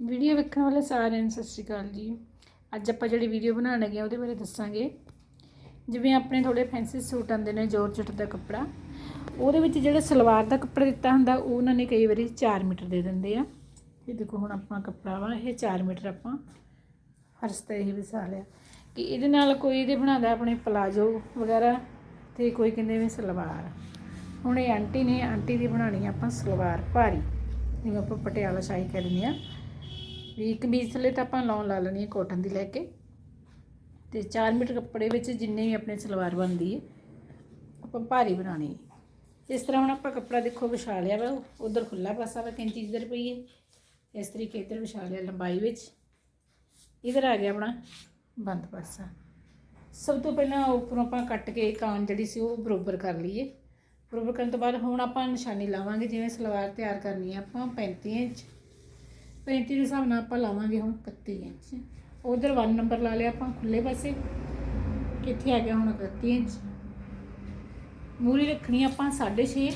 Video ਵੇਖਣ ਵਾਲੇ ਸਾਰਿਆਂ ਨੂੰ ਸਤਿ ਸ਼੍ਰੀ ਅਕਾਲ ਜੀ। ਅੱਜ ਆਪਾਂ ਜਿਹੜੀ ਵੀਡੀਓ ਬਣਾਉਣ ਲੱਗੇ ਆ ਉਹਦੇ ਬਾਰੇ ਦੱਸਾਂਗੇ। ਜਿਵੇਂ ਆਪਣੇ ਥੋੜੇ ਫੈਂਸੀ ਸੂਟ ਆਉਂਦੇ ਨੇ ਜੋਰਜਟ ਦਾ ਕੱਪੜਾ। ਉਹਦੇ ਵਿੱਚ ਜਿਹੜਾ ਸਲਵਾਰ ਦਾ ਕੱਪੜਾ ਦਿੱਤਾ ਹੁੰਦਾ, ਉਹ ਉਹਨਾਂ ਨੇ ਕਈ ਵਾਰੀ 4 ਮੀਟਰ ਦੇ ਦਿੰਦੇ ਆ। ਇਹ ਦੇਖੋ, ਹੁਣ ਆਪਣਾ ਕੱਪੜਾ ਵਾ, ਇਹ 4 ਮੀਟਰ ਆਪਾਂ ਫਰਸ਼ ਤੇ ਇਹ ਵਿਸਾ ਲਿਆ। ਕਿ ਇਹਦੇ ਨਾਲ ਕੋਈ ਇਹਦੇ ਬਣਾਉਂਦਾ, ਆਪਣੇ ਪਲਾਜੋ ਵਗੈਰਾ ਤੇ ਕੋਈ ਕਹਿੰਦੇ ਵੀ ਸਲਵਾਰ। ਹੁਣ ਇਹ ਆਂਟੀ ਨੇ, ਆਂਟੀ ਦੀ ਬਣਾਉਣੀ ਆ ਆਪਾਂ ਸਲਵਾਰ ਭਾਰੀ। ਜਿਵੇਂ ਆਪਾਂ ਪਟਿਆਲਾ ਸ਼ਾਹੀ ਕਹਿ ਦਿੰਦੇ ਆ। ਵੀ ਕਮੀਜ਼ ਥੱਲੇ ਤਾਂ ਆਪਾਂ ਲੌਂਗ ਲਾ ਲੈਣੀ ਹੈ ਕਾਟਨ ਦੀ ਲੈ ਕੇ। ਤੇ 4 ਮੀਟਰ ਕੱਪੜੇ ਵਿੱਚ ਜਿੰਨੇ ਵੀ ਆਪਣੇ ਸਲਵਾਰ ਬਣਦੀ ਹੈ, ਆਪਾਂ ਭਾਰੀ ਬਣਾਉਣੀ ਹੈ। ਇਸ ਤਰ੍ਹਾਂ ਹੁਣ ਆਪਾਂ ਕੱਪੜਾ ਦੇਖੋ ਵਿਛਾ ਲਿਆ ਵਾ, ਉਧਰ ਖੁੱਲਾ ਪਾਸਾ ਵਾ ਕਿੰਚੀ ਇਧਰ ਪਈ ਹੈ। ਇਸ ਤਰੀਕੇ ਇਧਰ ਵਿਛਾ ਲਿਆ ਲੰਬਾਈ ਵਿੱਚ। ਇਧਰ ਆ ਗਿਆ ਆਪਣਾ ਬੰਦ ਪਾਸਾ। ਸਭ ਤੋਂ ਪਹਿਲਾਂ ਉੱਪਰੋਂ ਆਪਾਂ ਕੱਟ ਕੇ ਕਾਨ ਜਿਹੜੀ ਸੀ ਉਹ ਬਰੋਬਰ ਕਰ ਲਈਏ। ਬਰੋਬਰ ਕਰਨ ਤੋਂ ਬਾਅਦ ਹੁਣ ਆਪਾਂ ਨਿਸ਼ਾਨੀ ਲਾਵਾਂਗੇ, ਜਿਵੇਂ ਸਲਵਾਰ ਤਿਆਰ ਕਰਨੀ ਹੈ ਆਪਾਂ 35 ਇੰਚ। 35 ਦੇ ਹਿਸਾਬ ਨਾਲ ਆਪਾਂ ਲਾਵਾਂਗੇ ਹੁਣ 31 ਇੰਚ। ਉਧਰ 1 ਨੰਬਰ ਲਾ ਲਿਆ ਆਪਾਂ ਖੁੱਲੇ ਪਾਸੇ। ਕਿੱਥੇ ਆ ਗਿਆ ਹੁਣ 31 ਇੰਚ? ਮੂਰੀ ਰੱਖਣੀ ਆਪਾਂ 6.5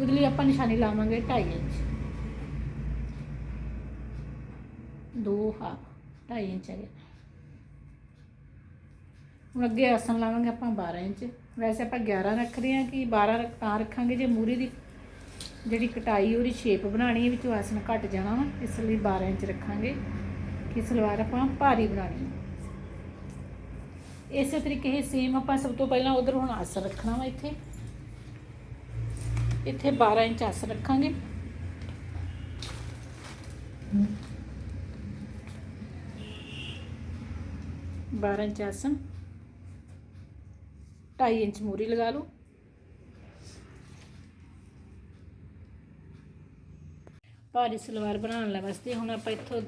ਉਹਦੇ ਲਈ ਆਪਾਂ ਨਿਸ਼ਾਨੀ ਲਾਵਾਂਗੇ 2.5 ਇੰਚ। ਦੋ, ਹਾਂ 2.5 ਇੰਚ ਆ ਗਿਆ। ਹੁਣ ਅੱਗੇ ਆਸਣ ਲਾਵਾਂਗੇ ਆਪਾਂ 12 ਇੰਚ। ਵੈਸੇ ਆਪਾਂ 11 ਰੱਖਦੇ ਹਾਂ ਕਿ 12 ਤਾਂ ਰੱਖਾਂਗੇ ਜੇ ਮੂਰੀ ਦੀ ਜਿਹੜੀ ਕਟਾਈ, ਉਹਦੀ ਸ਼ੇਪ ਬਣਾਣੀ ਹੈ ਵਿੱਚੋਂ ਆਸਣ ਘਟ ਜਾਣਾ ਵਾ, ਇਸ ਲਈ 12 ਇੰਚ ਰੱਖਾਂਗੇ ਕਿ ਸਲਵਾਰ ਆਪਾਂ ਭਾਰੀ ਬਣਾਣੀ ਹੈ। ਇਸੇ ਤਰੀਕੇ ਹੀ ਸੇਮ ਆਪਾਂ ਸਭ ਤੋਂ ਪਹਿਲਾਂ ਉਧਰ ਹੁਣ ਆਸਣ ਰੱਖਣਾ ਵਾ ਇੱਥੇ। ਇੱਥੇ 12 ਇੰਚ ਆਸਣ ਰੱਖਾਂਗੇ। ਬਾਰਾਂ ਇੰਚ ਆਸਣ। 2.5 ਇੰਚ ਮੂਰੀ ਲਗਾ ਲਓ। ਭਾਰੀ ਸਲਵਾਰ ਬਣਾਉਣ ਲਈ ਵਾਸਤੇ। ਹੁਣ ਆਪਾਂ ਇੱਥੋਂ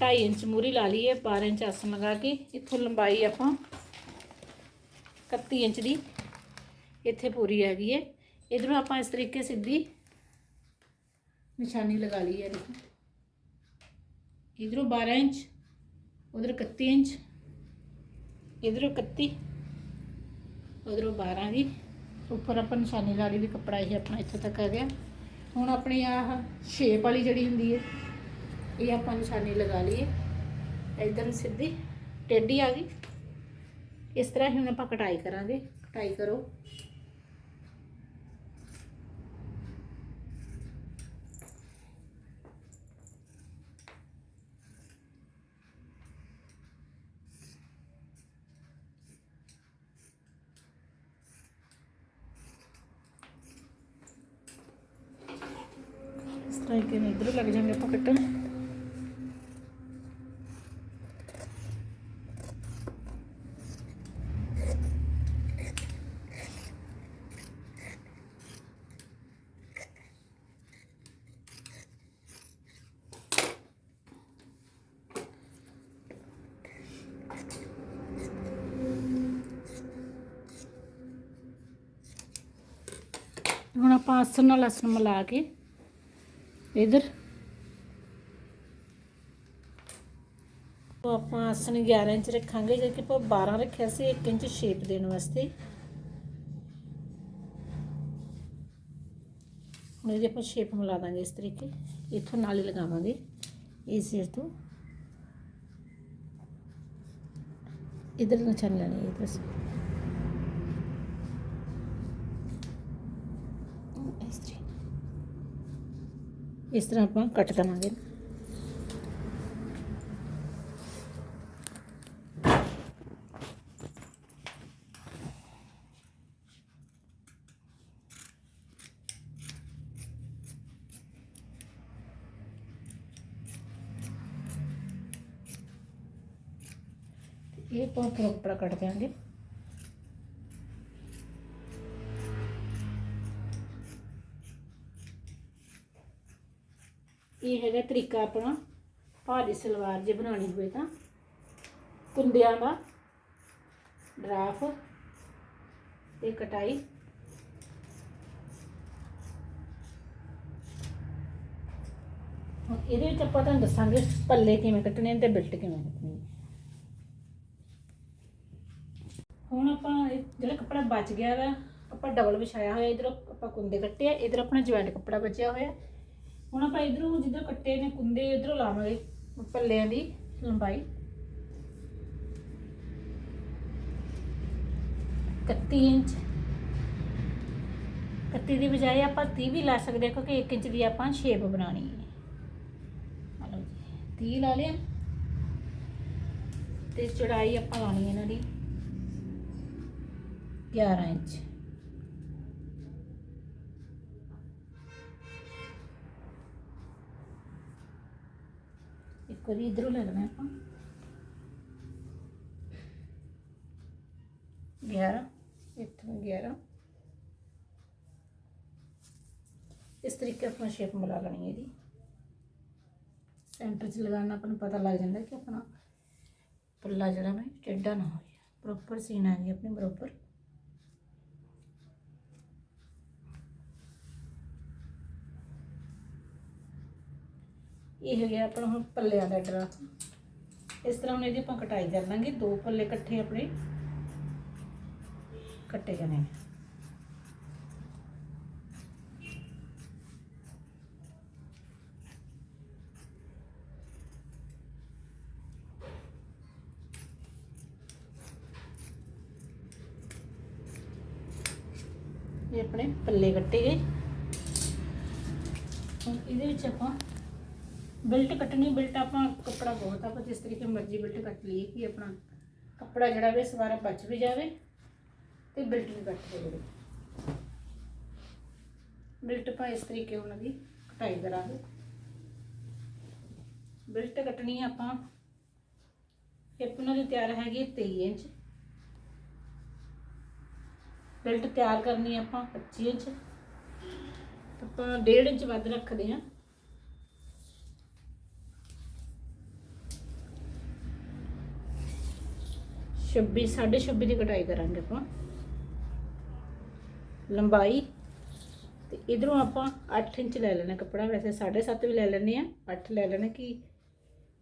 2.5 ਇੰਚ ਮੂਰੀ ਲਾ ਲਈਏ 12 ਇੰਚ ਆਸਣ ਲਗਾ ਕੇ। ਇੱਥੋਂ ਲੰਬਾਈ ਆਪਾਂ 31 ਇੰਚ ਦੀ ਇੱਥੇ ਪੂਰੀ ਹੈਗੀ ਹੈ ਇਧਰੋਂ ਆਪਾਂ ਇਸ ਤਰੀਕੇ ਸਿੱਧੀ ਨਿਸ਼ਾਨੀ ਲਗਾ ਲਈ ਹੈ ਦੇਖੋ ਇਧਰੋਂ 12 ਇੰਚ, ਉਧਰ 31 ਇੰਚ, ਇਧਰੋਂ 31 ਉਧਰੋਂ 12 ਦੀ। ਉੱਪਰ ਆਪਾਂ ਨਿਸ਼ਾਨੀ ਲਾ ਲਈ ਵੀ ਕੱਪੜਾ ਇਹ ਆਪਣਾ ਇੱਥੇ ਤੱਕ ਆ ਗਿਆ। ਹੁਣ ਆਪਣੀ ਆਹ ਸ਼ੇਪ ਵਾਲੀ ਜਿਹੜੀ ਹੁੰਦੀ ਹੈ, ਇਹ ਆਪਾਂ ਨਿਸ਼ਾਨੀ ਲਗਾ ਲਈਏ। ਇਧਰ ਸਿੱਧੀ ਟੇਢੀ ਆ ਗਈ। ਇਸ ਤਰ੍ਹਾਂ ਹੀ ਹੁਣ ਆਪਾਂ ਕਟਾਈ ਕਰਾਂਗੇ। ਕਟਾਈ ਕਰੋ। ਇਸ ਤਰ੍ਹਾਂ ਕਿ ਲੱਗ ਜਾਣਗੇ ਆਪਾਂ ਕੱਟਣ। ਹੁਣ ਆਪਾਂ ਆਸਣ ਨਾਲ ਆਸਣ ਮਿਲਾ ਕੇ ਇਧਰ। ਉਹ ਆਪਾਂ ਆਸਣ 11 ਇੰਚ ਰੱਖਾਂਗੇ, ਜੇ ਕਿ ਆਪਾਂ 12 ਰੱਖਿਆ ਸੀ 1 ਇੰਚ ਸ਼ੇਪ ਦੇਣ ਵਾਸਤੇ। ਹੁਣ ਇਹਦੀ ਆਪਾਂ ਸ਼ੇਪ ਮਿਲਾ ਦਾਂਗੇ ਇਸ ਤਰੀਕੇ। ਇੱਥੋਂ ਨਾਲ ਹੀ ਲਗਾਵਾਂਗੇ, ਇਸ ਸਿਰ ਤੋਂ। ਇਧਰ ਨਿਸ਼ਾਨ ਲੈਣੀ ਹੈ ਇਧਰ ਇਸ ਤਰੀਕੇ। ਇਸ ਤਰ੍ਹਾਂ ਆਪਾਂ ਕੱਟ ਦਵਾਂਗੇ ਇਹ ਆਪਾਂ ਉੱਪਰੋਂ ਕੱਪੜਾ ਕੱਟ ਦਿਆਂਗੇ। ਇਹ ਤਰੀਕਾ ਆਪਣਾ ਭਾਰੀ ਸਲਵਾਰ ਜੇ ਬਣਾਉਣੀ ਹੋਵੇ ਤਾਂ, ਕੁੰਦਿਆਂ ਦਾ ਡਰਾਫ ਤੇ ਕਟਾਈ। ਹੁਣ ਇਹਦੇ ਵਿੱਚ ਆਪਾਂ ਤੁਹਾਨੂੰ ਦੱਸਾਂਗੇ ਪੱਲੇ ਕਿਵੇਂ ਕੱਟਣੇ ਤੇ ਬਿਲਟ ਕਿਵੇਂ ਕੱਟਣੀ। ਹੁਣ ਆਪਾਂ ਜਿਹੜਾ ਕੱਪੜਾ ਬਚ ਗਿਆ ਵਾ, ਆਪਾਂ ਡਬਲ ਵਿਛਾਇਆ ਹੋਇਆ, ਇਧਰ ਆਪਾਂ ਕੁੰਦੇ ਕੱਟੇ ਆ, ਇਧਰ ਆਪਣਾ ਜੁਆਇੰਟ ਕੱਪੜਾ ਬਚਿਆ ਹੋਇਆ। ਹੁਣ ਆਪਾਂ ਇਧਰੋਂ ਜਿੱਧਰ ਕੱਟੇ ਨੇ ਕੁੰਦੇ, ਇਧਰੋਂ ਲਾਵਾਂਗੇ ਪੱਲਿਆਂ ਦੀ ਲੰਬਾਈ। 31 ਇੰਚ। 31 ਦੀ ਬਜਾਏ ਆਪਾਂ 30 ਵੀ ਲਾ ਸਕਦੇ ਹਾਂ, ਕਿਉਂਕਿ 1 ਇੰਚ ਦੀ ਆਪਾਂ ਸ਼ੇਪ ਬਣਾਣੀ ਹੈ। ਆ ਲਓ ਜੀ 30 ਲਾ ਲਿਆ। ਤੇ ਚੜਾਈ ਆਪਾਂ ਲਾਣੀ ਇਹਨਾਂ ਦੀ 11 ਇੰਚ। ਇੱਕ ਵਾਰੀ ਇਧਰੋਂ ਲੈ ਲੈਣਾ ਆਪਾਂ। 11 ਇੱਥੋਂ 11 ਇਸ ਤਰੀਕੇ ਆਪਣਾ ਸ਼ੇਪ ਮਿਲਾ ਲੈਣੀ ਹੈ ਇਹਦੀ। ਸੈਂਟਰ 'ਚ ਲਗਾਉਣਾ ਆਪਾਂ ਨੂੰ ਪਤਾ ਲੱਗ ਜਾਂਦਾ ਕਿ ਆਪਣਾ ਪੱਲਾ ਜਿਹੜਾ ਨਾ ਟੇਢਾ ਨਾ ਹੋ ਜਾਏ ਪ੍ਰੋਪਰ ਸੀਨ ਆ ਗਈ ਆਪਣੀ ਬਰਾਬਰ ਇਹ ਹੋ ਗਿਆ ਆਪਣਾ ਹੁਣ ਪੱਲਿਆਂ ਦਾ ਡਰਾ। ਇਸ ਤਰ੍ਹਾਂ ਹੁਣ ਇਹਦੀ ਆਪਾਂ ਕਟਾਈ ਕਰ ਲਾਂਗੇ। ਦੋ ਪੱਲੇ ਇਕੱਠੇ ਆਪਣੇ ਕੱਟੇ ਜਾਣੇ ਨੇ ਇਹ ਆਪਣੇ ਪੱਲੇ ਕੱਟੇ ਗਏ। ਹੁਣ ਇਹਦੇ ਵਿੱਚ ਆਪਾਂ ਬਿਲਟ ਕੱਟਣੀ, ਬਿਲਟ ਆਪਾਂ ਕੱਪੜਾ ਬਹੁਤ ਆਪਾਂ ਜਿਸ ਤਰੀਕੇ ਮਰਜ਼ੀ ਬਿਲਟ ਕੱਟ ਲਈਏ ਕਿ ਆਪਣਾ ਕੱਪੜਾ ਜਿਹੜਾ ਵੇ ਸਵਾਰਾ ਬਚ ਵੀ ਜਾਵੇ ਤੇ ਬਿਲਟ ਵੀ ਕੱਟ ਹੋਵੇ ਬਿਲਟ ਪਾ ਇਸ ਤਰੀਕੇ ਉਹਨਾਂ ਦੀ ਕਟਾਈ ਕਰਾਂਗੇ। ਬਿਲਟ ਕੱਟਣੀ ਆਪਾਂ, ਇੱਕ ਉਹਨਾਂ ਦੀ ਤਿਆਰ ਹੈਗੀ ਹੈ 23 ਇੰਚ। ਬਿਲਟ ਤਿਆਰ ਕਰਨੀ ਆਪਾਂ 25 ਇੰਚ। ਆਪਾਂ 1.5 ਇੰਚ ਵੱਧ ਰੱਖਦੇ ਹਾਂ ਛੱਬੀ, ਸਾਢੇ ਛੱਬੀ ਦੀ ਕਟਾਈ ਕਰਾਂਗੇ ਆਪਾਂ। ਲੰਬਾਈ। ਤੇ ਇਧਰੋਂ ਆਪਾਂ 8 ਇੰਚ ਲੈ ਲੈਣਾ ਕੱਪੜਾ, ਵੈਸੇ 7.5 ਵੀ ਲੈ ਲੈਣੇ ਆ 8 ਲੈ ਲੈਣਾ ਕਿ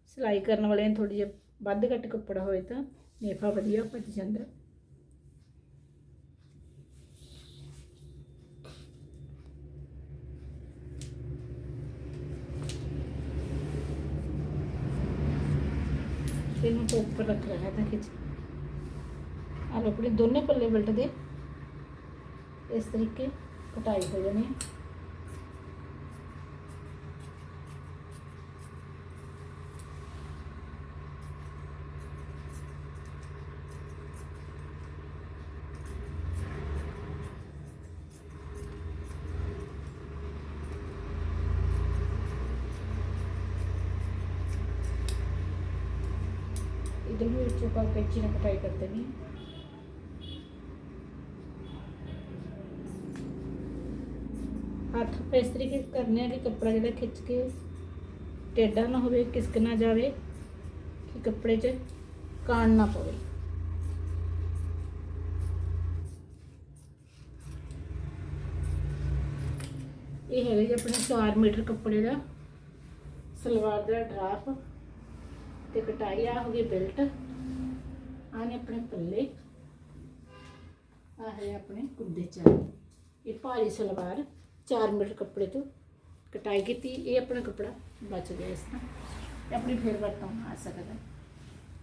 ਸਿਲਾਈ ਕਰਨ ਵਾਲਿਆਂ ਨੂੰ ਥੋੜੀ ਜਿਹੀ ਵੱਧ ਘੱਟ ਕੱਪੜਾ ਹੋਏ ਤਾਂ ਨੇਫਾ ਵਧੀਆ ਭੱਜ ਜਾਂਦਾ। ਇਹਨੂੰ ਤੋਂ ਉੱਪਰ ਰੱਖ ਲੈਣਾ ਤਾਂ ਖਿੱਚ। ਆਹ ਆਪਣੇ ਦੋਨੇ ਪੱਲੇ ਬਿਲਟ ਦੇ ਇਸ ਤਰੀਕੇ ਕਟਾਈ ਹੋ ਜਾਣੀ ਹੈ इधर भी बच्चों का कैंची ने कटाई कर देनी ਹੱਥ ਆਪਾਂ ਇਸ ਤਰੀਕੇ ਕਰਨੇ ਆ ਕਿ ਕੱਪੜਾ ਜਿਹੜਾ ਖਿੱਚ ਕੇ ਟੇਢਾ ਨਾ ਹੋਵੇ, ਕਿਸਕ ਨਾ ਜਾਵੇ, ਕਿ ਕੱਪੜੇ 'ਚ ਕਾਣ ਨਾ ਪਵੇ। ਇਹ ਹੈਗਾ ਜੀ ਆਪਣੇ 4 ਮੀਟਰ ਕੱਪੜੇ ਦਾ ਸਲਵਾਰ ਦਾ ਡਰਾਪ ਤੇ ਕਟਾਈ ਆ ਹੋ ਗਈ ਬੈਲਟ। ਆਹ ਆਪਣੇ ਪੱਲੇ। ਆਹ ਹੈ ਆਪਣੇ ਕੁੱਦੇ ਚਾਰ ਇਹ ਭਾਰੀ ਸਲਵਾਰ। 4 ਮੀਟਰ ਕੱਪੜੇ ਤੋਂ ਕਟਾਈ ਕੀਤੀ, ਇਹ ਆਪਣਾ ਕੱਪੜਾ ਬਚ ਗਿਆ ਇਸ ਤਰ੍ਹਾਂ। ਤੇ ਆਪਣੀ ਫੇਰ ਵਰਤੋਂ ਆ ਸਕਦਾ।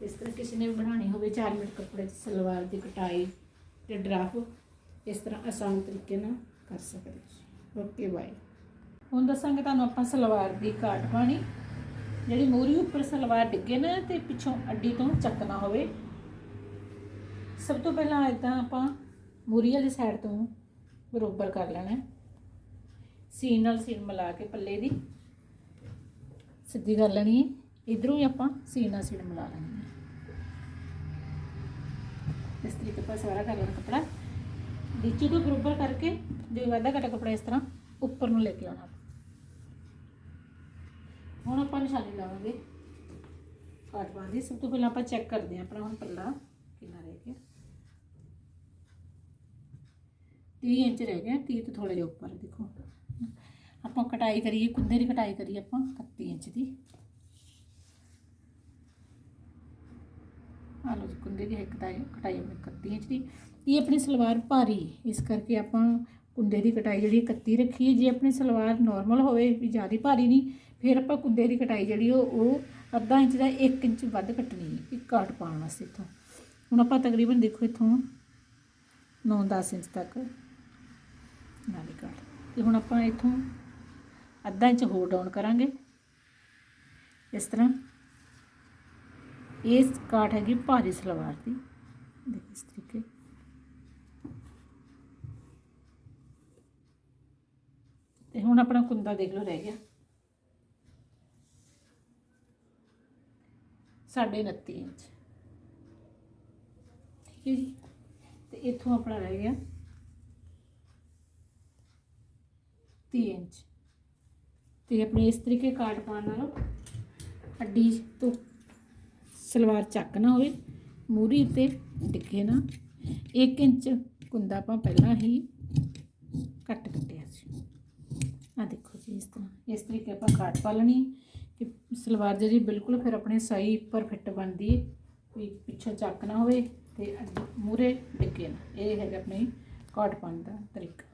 ਇਸ ਤਰ੍ਹਾਂ ਕਿਸੇ ਨੇ ਵੀ ਬਣਾਉਣੀ ਹੋਵੇ 4 ਮੀਟਰ ਕੱਪੜੇ ਸਲਵਾਰ ਦੀ ਕਟਾਈ ਤੇ ਡਰਾਫ ਇਸ ਤਰ੍ਹਾਂ ਆਸਾਨ ਤਰੀਕੇ ਨਾਲ ਕਰ ਸਕਦੇ ਓਕੇ, ਬਾਏ। ਹੁਣ ਦੱਸਾਂਗੇ ਤੁਹਾਨੂੰ ਆਪਾਂ ਸਲਵਾਰ ਦੀ ਕਾਟ ਪਾਣੀ ਜਿਹੜੀ ਮੂਰੀ ਉੱਪਰ ਸਲਵਾਰ ਡਿੱਗੇ ਨਾ ਤੇ ਪਿੱਛੋਂ ਅੱਡੀ ਤੋਂ ਚੱਕਣਾ ਹੋਵੇ। ਸਭ ਤੋਂ ਪਹਿਲਾਂ ਇਦਾਂ ਆਪਾਂ ਮੂਰੀ ਵਾਲੀ ਸਾਈਡ ਤੋਂ ਬਰੋਬਰ ਕਰ ਲੈਣਾ ਸੀਨ ਨਾਲ ਸੀਨ ਮਿਲਾ ਕੇ ਪੱਲੇ ਦੀ। ਸਿੱਧੀ ਕਰ ਲੈਣੀ ਹੈ, ਇਧਰੋਂ ਹੀ ਆਪਾਂ ਸੀਨ ਨਾਲ ਸੀਨ ਮਿਲਾ ਲੈਣੀ ਹੈ। ਇਸ ਤਰੀਕੇ ਆਪਾਂ ਸਾਰਾ ਕਰ ਲੈਣਾ ਕੱਪੜਾ। ਨੀਚੇ ਤੋਂ ਬਰੋਬਰ ਕਰਕੇ ਜੋ ਵਾਧਾ ਘਟਾ ਕੱਪੜਾ ਇਸ ਤਰ੍ਹਾਂ ਉੱਪਰ ਨੂੰ ਲੈ ਕੇ ਆਉਣਾ। ਹੁਣ ਆਪਾਂ ਨਿਸ਼ਾਨੀ ਲਾਵਾਂਗੇ। ਕਾਟ ਦੀ। ਸਭ ਤੋਂ ਪਹਿਲਾਂ ਆਪਾਂ ਚੈੱਕ ਕਰਦੇ ਹਾਂ ਆਪਣਾ ਹੁਣ ਪੱਲਾ ਕਿੰਨਾ ਰਹਿ ਗਿਆ। 30 ਇੰਚ ਰਹਿ ਗਿਆ। 30 ਤੋਂ ਥੋੜਾ ਜਿਹਾ ਉੱਪਰ ਦੇਖੋ। ਆਪਾਂ ਕਟਾਈ ਕਰੀਏ ਕੁੰਦੇ ਦੀ ਕਟਾਈ ਕਰੀਏ ਆਪਾਂ 31 ਇੰਚ ਦੀ। ਆ ਲਓ ਜੀ ਕੁੰਦੇ ਦੀ ਇੱਕ ਤਾਂ ਕਟਾਈ ਆਪਣੀ 31 ਇੰਚ ਦੀ। ਇਹ ਆਪਣੀ ਸਲਵਾਰ ਭਾਰੀ, ਇਸ ਕਰਕੇ ਆਪਾਂ ਕੁੰਦੇ ਦੀ ਕਟਾਈ ਜਿਹੜੀ 31 ਰੱਖੀ ਹੈ। ਜੇ ਆਪਣੀ ਸਲਵਾਰ ਨਾਰਮਲ ਹੋਵੇ, ਵੀ ਜ਼ਿਆਦਾ ਭਾਰੀ ਨਹੀਂ, ਫਿਰ ਆਪਾਂ ਕੁੰਦੇ ਦੀ ਕਟਾਈ ਜਿਹੜੀ ਉਹ ਉਹ ਅੱਧਾ ਇੰਚ ਦਾ 1 ਇੰਚ ਵੱਧ ਕੱਟਣੀ ਹੈ, ਇੱਕ ਕਾਟ ਪਾਉਣ ਵਾਸਤੇ ਇੱਥੋਂ। ਹੁਣ ਆਪਾਂ ਤਕਰੀਬਨ ਦੇਖੋ ਇੱਥੋਂ 9-10 ਇੰਚ ਤੱਕ, ਨਾਲੀ ਕਾਟ ਤੇ ਹੁਣ ਆਪਾਂ ਇੱਥੋਂ ਅੱਧਾ ਇੰਚ ਹੋਰ ਡਾਊਨ ਕਰਾਂਗੇ। ਇਸ ਤਰ੍ਹਾਂ ਇਹ ਕਾਟ ਹੈਗੀ ਭਾਰੀ ਸਲਵਾਰ ਦੀ। ਦੇਖੋ ਇਸ ਤਰੀਕੇ। ਤੇ ਹੁਣ ਆਪਣਾ ਕੁੰਦਾ ਦੇਖ ਲਓ, ਰਹਿ ਗਿਆ। ਸਾਢੇ 29 ਇੰਚ। ਠੀਕ ਹੈ ਜੀ। ਤੇ ਇੱਥੋਂ ਆਪਣਾ ਰਹਿ ਗਿਆ 30 ਇੰਚ। ਤੇ ਆਪਣੇ ਇਸ ਤਰੀਕੇ ਕਾਟ ਪਾਉਣ ਨਾਲ ਅੱਡੀ ਤੋਂ ਸਲਵਾਰ ਚੱਕ ਨਾ ਹੋਵੇ, ਮੂਰੀ ਤੇ ਡਿੱਗੇ ਨਾ 1 ਇੰਚ ਕੁੰਦਾ ਆਪਾਂ ਪਹਿਲਾਂ ਹੀ ਕੱਟ ਕੱਟਿਆ ਸੀ। ਆ ਦੇਖੋ ਜੀ ਇਸ ਤਰ੍ਹਾਂ, ਇਸ ਤਰੀਕੇ ਆਪਾਂ ਕਾਟ ਪਾ ਲੈਣੀ ਕਿ ਸਲਵਾਰ ਜਿਹੜੀ ਬਿਲਕੁਲ ਫਿਰ ਆਪਣੇ ਸਹੀ ਪਰਫੈਕਟ ਬਣਦੀ ਹੈ, ਵੀ ਪਿੱਛੋਂ ਚੱਕ ਨਾ ਹੋਵੇ ਤੇ ਮੂਰੇ ਡਿੱਗੇ ਨਾ। ਇਹ ਹੈਗਾ ਆਪਣੀ ਕਾਟ ਪਾਉਣ ਦਾ ਤਰੀਕਾ।